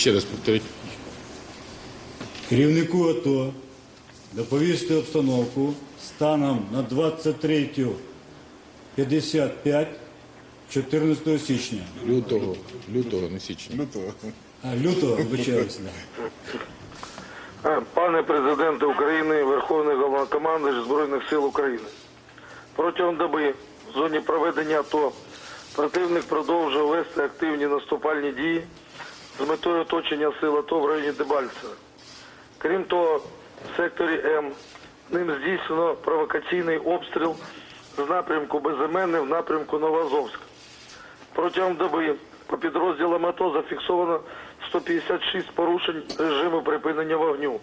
Ще раз повторіть. Керівнику АТО доповісти обстановку станом на 23.55 14 січня. Лютого, лютого, не січня. А, лютого, вибачаюсь. Е, Пане президенте України, Верховний Головнокомандуючий Збройних сил України. Протягом доби в зоні проведення АТО противник продовжує вести активні наступальні дії з метою оточення сил АТО в районі Дебальцева. Крім того, в секторі М ним здійснено провокаційний обстріл з напрямку Безіменне в напрямку Новоазовська. Протягом доби по підрозділам АТО зафіксовано 156 порушень режиму припинення вогню.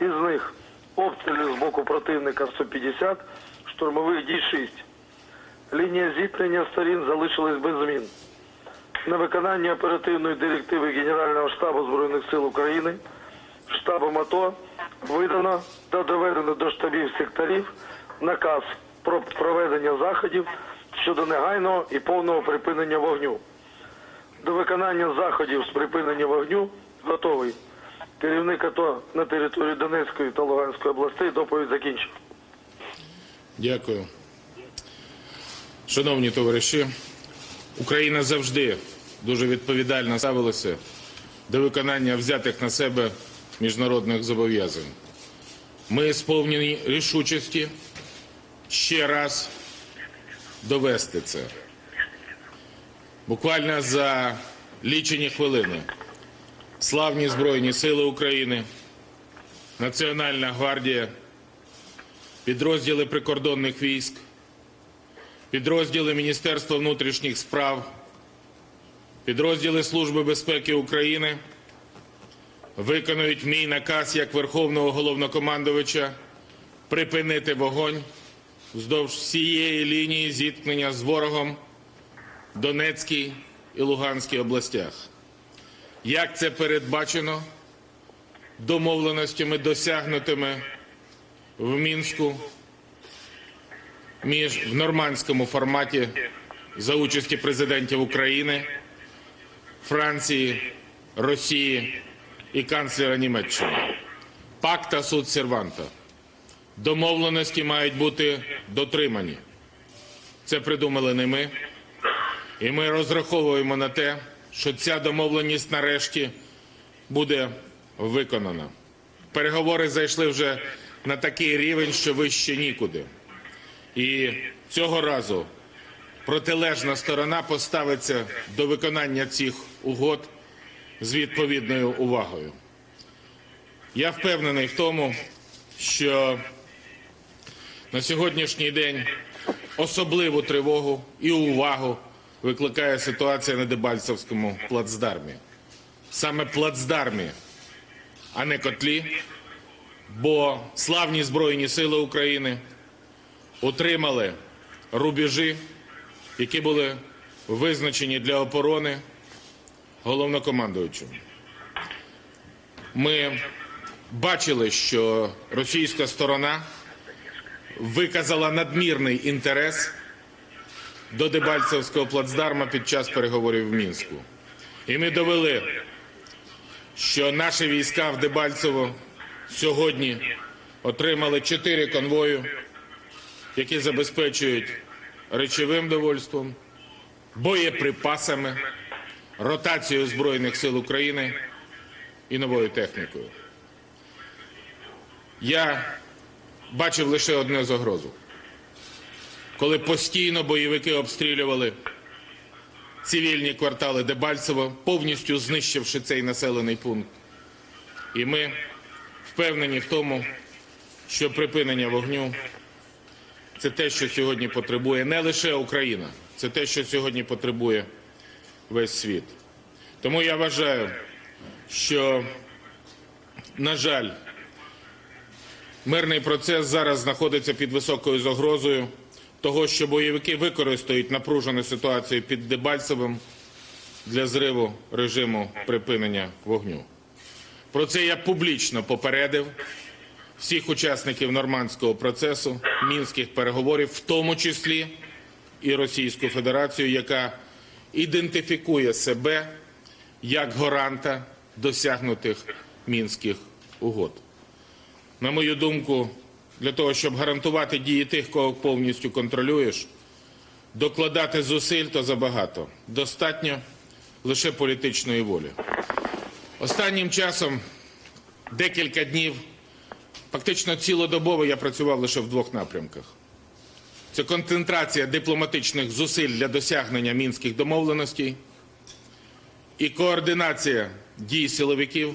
Із них обстрілів з боку противника 150, штурмових дій 6. Лінія зіткнення сторін залишилась без змін. На виконання оперативної директиви Генерального штабу Збройних сил України штабом АТО видано та доведено до штабів секторів наказ про проведення заходів щодо негайного і повного припинення вогню. До виконання заходів з припинення вогню готовий. Керівник АТО на території Донецької та Луганської областей доповідь закінчив. Дякую. Шановні товариші, Україна завжди дуже відповідально ставилася до виконання взятих на себе міжнародних зобов'язань. Ми сповнені рішучості ще раз довести це. Буквально за лічені хвилини славні Збройні Сили України, Національна гвардія, підрозділи прикордонних військ, підрозділи Міністерства внутрішніх справ, підрозділи Служби безпеки України виконують мій наказ як Верховного головнокомандувача припинити вогонь вздовж всієї лінії зіткнення з ворогом в Донецькій і Луганській областях. Як це передбачено домовленостями, досягнутими в Мінську між в нормандському форматі за участі президентів України, Франції, Росії і канцлера Німеччини. Пакта суд серванта. Домовленості мають бути дотримані. Це придумали не ми. І ми розраховуємо на те, що ця домовленість нарешті буде виконана. Переговори зайшли вже на такий рівень, що вище нікуди. І цього разу протилежна сторона поставиться до виконання цих угод з відповідною увагою. Я впевнений в тому, що на сьогоднішній день особливу тривогу і увагу викликає ситуація на Дебальцевському плацдармі. Саме плацдармі, а не котлі, бо славні Збройні Сили України утримали рубежі, які були визначені для оборони головнокомандуючим. Ми бачили, що російська сторона виказала надмірний інтерес до Дебальцевського плацдарма під час переговорів в Мінську. І ми довели, що наші війська в Дебальцево сьогодні отримали чотири конвою, які забезпечують речовим довольством, боєприпасами, ротацією Збройних сил України і новою технікою. Я бачив лише одне загрозу. Коли постійно бойовики обстрілювали цивільні квартали Дебальцево, повністю знищивши цей населений пункт. І ми впевнені в тому, що припинення вогню це те, що сьогодні потребує не лише Україна, це те, що сьогодні потребує весь світ. Тому я вважаю, що, на жаль, мирний процес зараз знаходиться під високою загрозою того, що бойовики використають напружену ситуацію під Дебальцевим для зриву режиму припинення вогню. Про це я публічно попередив всіх учасників нормандського процесу, мінських переговорів, в тому числі і Російську Федерацію, яка ідентифікує себе як гаранта досягнутих мінських угод. На мою думку, для того, щоб гарантувати дії тих, кого повністю контролюєш, докладати зусиль то забагато. Достатньо лише політичної волі. Останнім часом декілька днів, фактично цілодобово я працював лише в двох напрямках. Це концентрація дипломатичних зусиль для досягнення мінських домовленостей і координація дій силовиків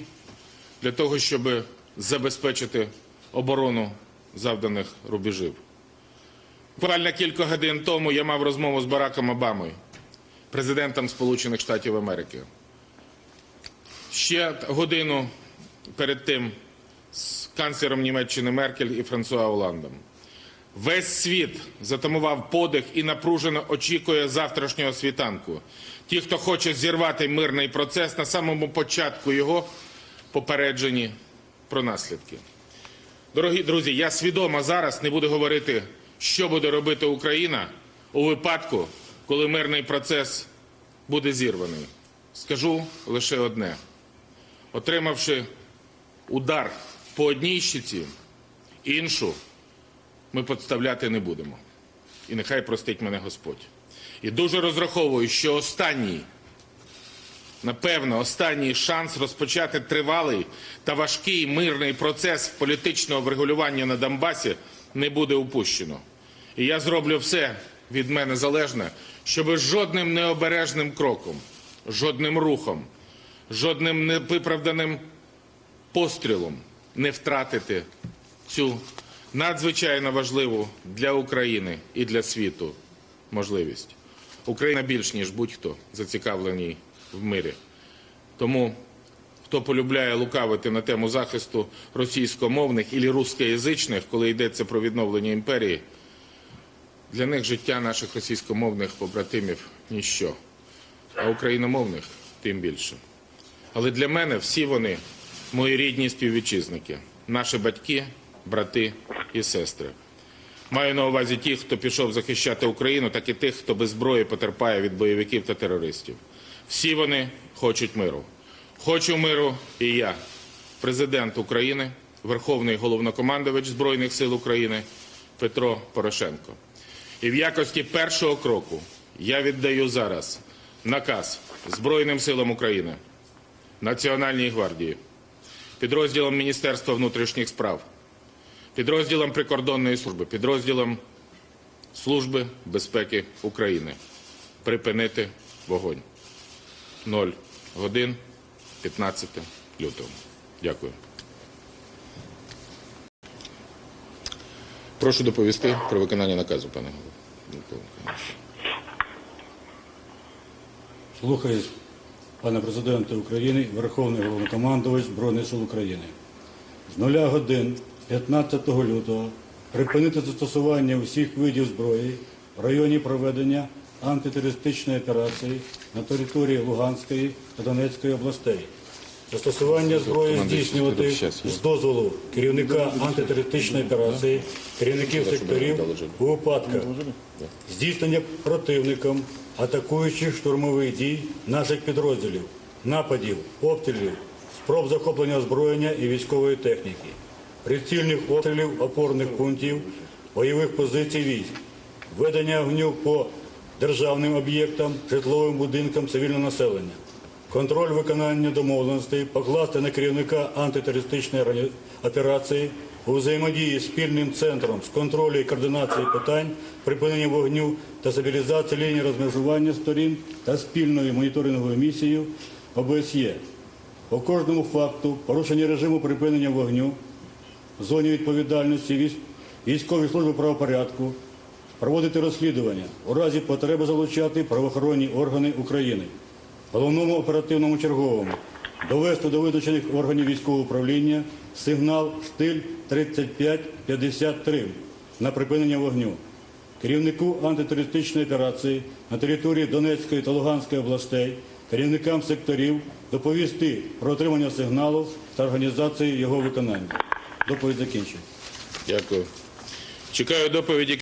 для того, щоб забезпечити оборону завданих рубежів. Буквально кілька годин тому я мав розмову з Бараком Обамою, президентом Сполучених Штатів Америки. Ще годину перед тим з канцлером Німеччини Меркель і Франсуа Оландом. Весь світ затамував подих і напружено очікує завтрашнього світанку. Ті, хто хоче зірвати мирний процес, на самому початку його попереджені про наслідки. Дорогі друзі, я свідомо зараз не буду говорити, що буде робити Україна у випадку, коли мирний процес буде зірваний. Скажу лише одне: отримавши удар по одній щиці, іншу ми підставляти не будемо. І нехай простить мене Господь. І дуже розраховую, що останній, напевно, останній шанс розпочати тривалий та важкий мирний процес політичного врегулювання на Донбасі не буде упущено. І я зроблю все від мене залежне, щоб жодним необережним кроком, жодним рухом, жодним невиправданим пострілом не втратити цю надзвичайно важливу для України і для світу можливість. Україна більш ніж будь-хто зацікавлений в мирі. Тому хто полюбляє лукавити на тему захисту російськомовних і рускоязичних, коли йдеться про відновлення імперії, для них життя наших російськомовних побратимів ніщо, а україномовних тим більше. Але для мене всі вони мої рідні співвітчизники, наші батьки, брати і сестри. Маю на увазі тих, хто пішов захищати Україну, так і тих, хто без зброї потерпає від бойовиків та терористів. Всі вони хочуть миру. Хочу миру і я, президент України, Верховний головнокомандувач Збройних сил України Петро Порошенко. І в якості першого кроку я віддаю зараз наказ Збройним силам України, Національній гвардії, підрозділам Міністерства внутрішніх справ, підрозділам прикордонної служби, підрозділам Служби безпеки України припинити вогонь. 0 годин 15 лютого. Дякую. Прошу доповісти про виконання наказу, пане голово. Слухаюсь, пане президенте України, Верховний головнокомандувач Збройних сил України. З 0 годин 15 лютого припинити застосування усіх видів зброї в районі проведення антитерористичної операції на території Луганської та Донецької областей. Застосування зброї здійснювати з дозволу керівника антитерористичної операції, керівників секторів у випадках здійснення противником атакуючих штурмових дій наших підрозділів, нападів, обстрілів, спроб захоплення озброєння і військової техніки, прицільних обстрілів опорних пунктів, бойових позицій військ, ведення огню по державним об'єктам, житловим будинкам цивільного населення. Контроль виконання домовленостей покласти на керівника антитерористичної операції у взаємодії з спільним центром з контролю і координації питань, припинення вогню та стабілізації лінії розмежування сторін та спільною моніторинговою місією ОБСЄ. По кожному факту порушення режиму припинення вогню в зоні відповідальності військ- військової служби правопорядку проводити розслідування у разі потреби залучати правоохоронні органи України, головному оперативному черговому, довести до визначених органів військового управління сигнал стиль 3553 на припинення вогню. Керівнику антитерористичної операції на території Донецької та Луганської областей, керівникам секторів доповісти про отримання сигналу та організацію його виконання. Доповідь закінчена. Дякую. Чекаю доповіді